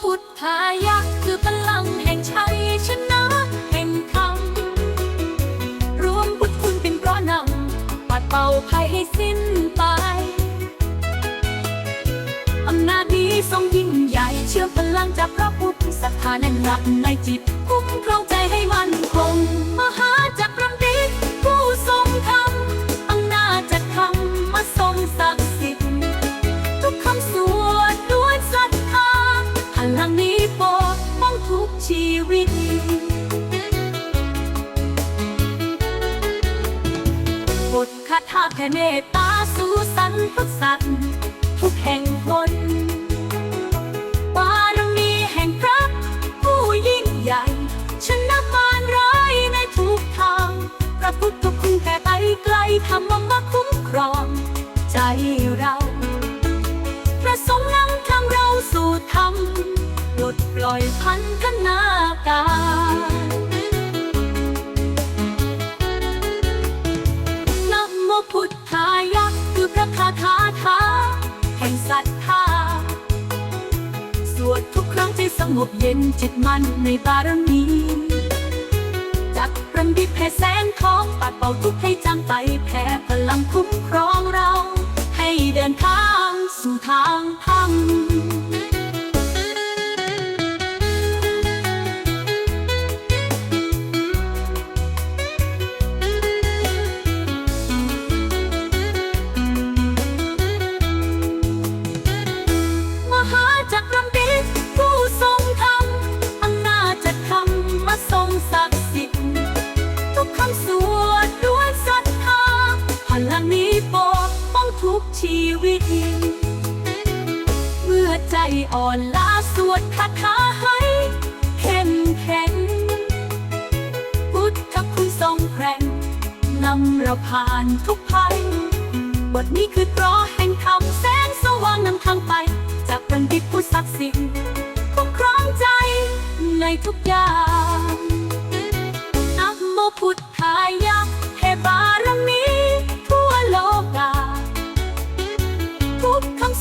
พุทธายักษ์คือพลังแห่งชัยชนะแห่งธรรมรวมพุทธคุณเป็นเพราะนำปัดเป่าภัยให้สิ้นไป อำนาจนี้ทรงยิ่งใหญ่เชื่อพลังจากพระพุทธศรัทธาแน่นหนักในจิต คุ้มครองใจให้มันคงมา แผ่เมตตาสู่สรรพสัตว์ทุกแห่งหนบารมีแห่งพระผู้ยิ่งใหญ่ ชนะมารร้ายในทุกทาง พระพุทธคุณแผ่ไปไกลธรรมมาคุ้มครอง ใจเราพระสงฆ์นำทางเราสู่ธรรมปลดปล่อยพันธนาการ สงบเย็นจิตมันในบารมีจักรันดิเพแสงทองปัดเป่าทุกข์ให้จางไปแผ่พลังคุ้มครองเรา ให้เดินทางสู่ทางธร ลังนี้ปกป้องทุกชีวิต เมื่อใจอ่อนล้าสวดคาถาให้เข้มแข็ง พุทธคุณทรงแกร่งนำเราผ่านทุกภัย บทนี้คือเพราะแห่งธรรมแสงสว่างนำทางไป จากบัณฑิตผู้ศักดิ์สิทธิ์คุ้ครองใจในทุกอย่าง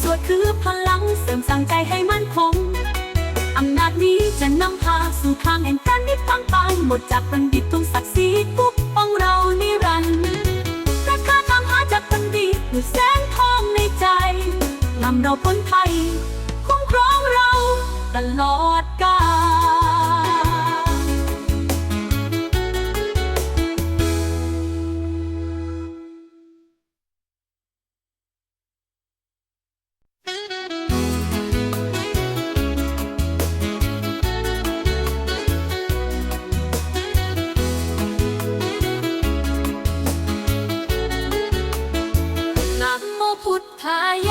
สวดคือพลังเสริมสร้างใจให้มั่นคง อำนาจนี้จะนำพาสู่ทางแห่งการนิพพานไปหมดจากบัณฑิตทุงศักดิ์ศรีปกป้องเรานิรันดร์พระคาถามหาจากบัณฑิตคือแสงทองในใจนำเราพ้นภัยคุ้มครองเราตลอด น